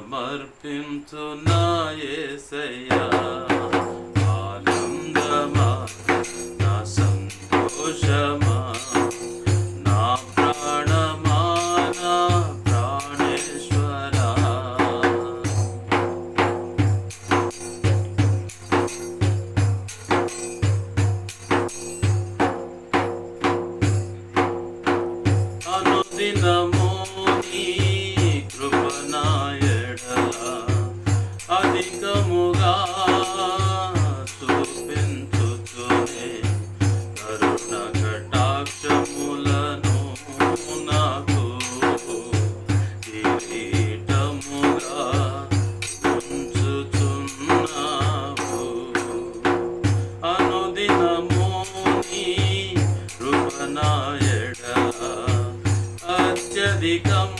సమర్పించునా ఏసయ్యా. become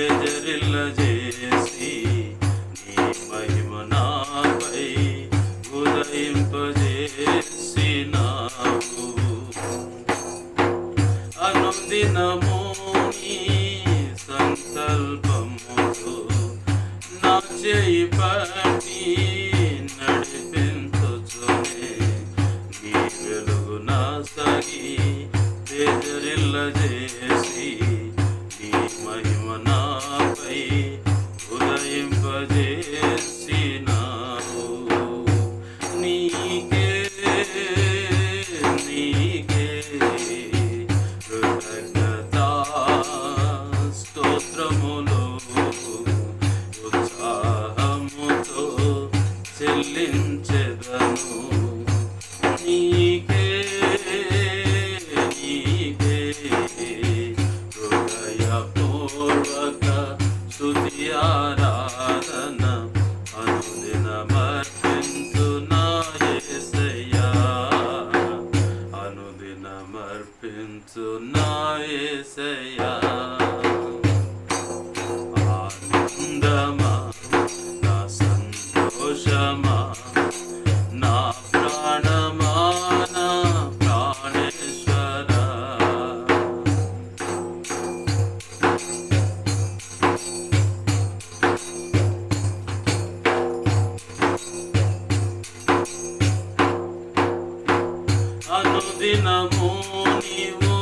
ఎజరిల్లజేసి నీ మహిమ నాపై ఉదయింపజేసినావు అనుదినము నీ సంకల్పముతో నా చేయి పట్టి చెల్లించెదను. అనుదినము నీవు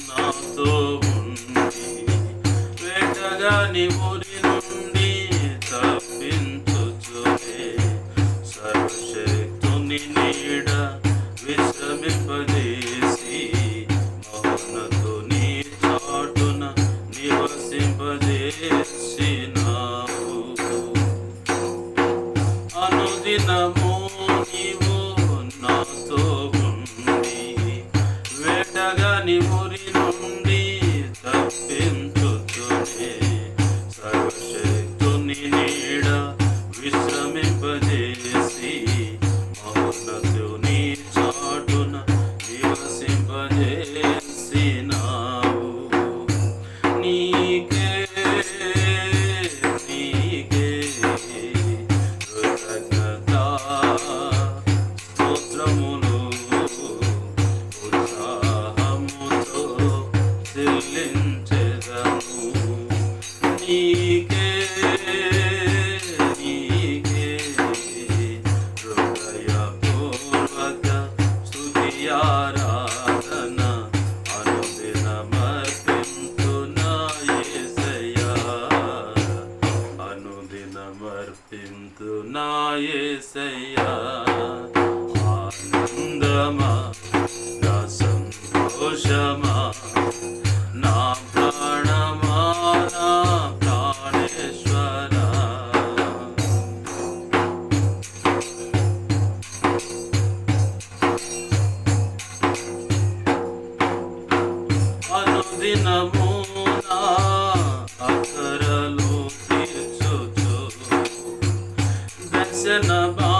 నాతో ఉంది వెంటగా నీవు చిన్నగా నిమురి నుండి అనుదినమర్పింతునా Krishna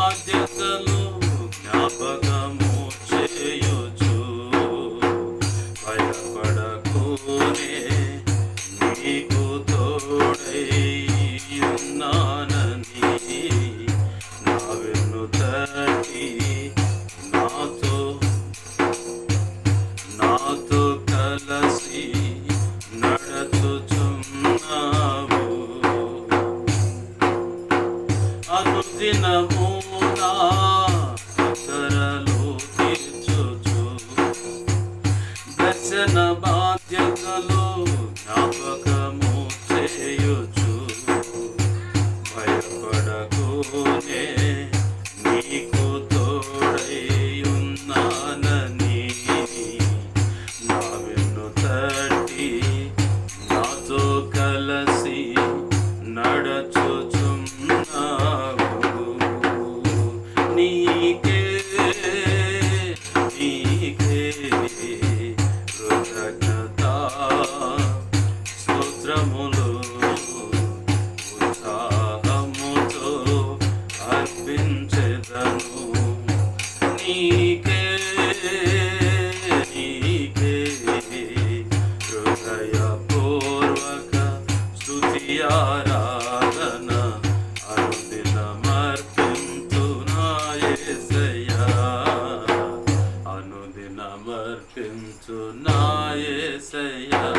అనుదినమర్పింతునా